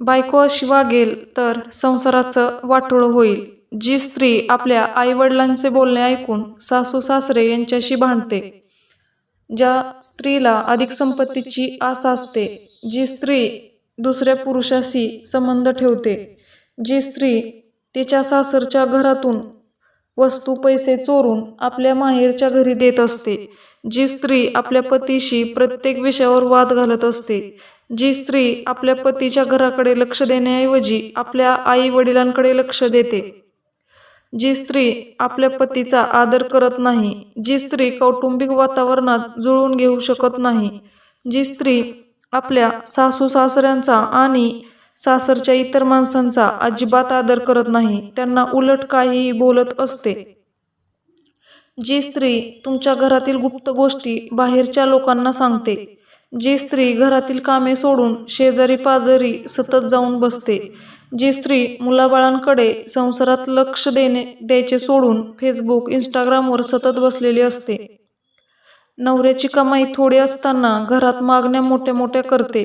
बायको अशी वागेल तर संसाराचं वाटोळ होईल. जी स्त्री आपल्या आईवडिलांचे बोलणे ऐकून सासू सासरे यांच्याशी भांडते ज्या स्त्रीला अधिक संपत्तीची आस असते जी स्त्री दुसऱ्या पुरुषाशी संबंध ठेवते जी स्त्री तिच्या सासरच्या घरातून वस्तू पैसे चोरून आपल्या माहेरच्या घरी देत असते जी स्त्री आपल्या पतीशी प्रत्येक विषयावर वाद घालत असते जी स्त्री आपल्या पतीच्या घराकडे लक्ष देण्याऐवजी आपल्या आई वडिलांकडे लक्ष देते. जी स्त्री आपल्या पतीचा आदर करत नाही जी स्त्री कौटुंबिक वातावरणात जुळवून घेऊ शकत नाही जी स्त्री आपल्या सासू सासऱ्यांचा आणि सासरच्या इतर माणसांचा अजिबात आदर करत नाही त्यांना उलट काहीही बोलत असते. जी स्त्री तुमच्या घरातील गुप्त गोष्टी बाहेरच्या लोकांना सांगते जी स्त्री घरातील कामे सोडून शेजारी पाजारी सतत जाऊन बसते. जी स्त्री मुलाबाळांकडे संसारात लक्ष देणे द्यायचे सोडून फेसबुक इंस्टाग्रामवर सतत बसलेली असते. नवऱ्याची कमाई थोडी असताना घरात मागण्या मोठ्या मोठ्या करते.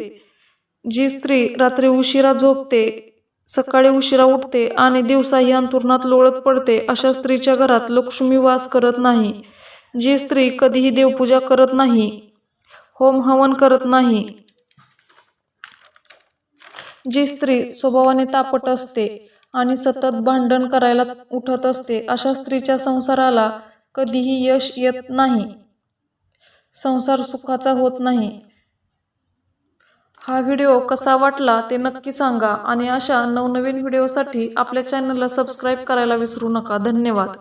जी स्त्री रात्री उशिरा झोपते सकाळी उशिरा उठते आणि दिवसाही अंथरुणात लोळत पडते अशा स्त्रीच्या घरात लक्ष्मी वास करत नाही. जी स्त्री कधीही देवपूजा करत नाही होम हवन करत नाही. जी स्त्री स्वभावाने तापट असते आणि सतत भांडण करायला उठत असते अशा स्त्रीच्या संसाराला कधीही यश येत नाही. संसार सुखाचा होत नाही. हा व्हिडिओ कसा वाटला ते नक्की सांगा आणि अशा नवनवीन व्हिडिओसाठी आपल्या चॅनलला सबस्क्राईब करायला विसरू नका. धन्यवाद.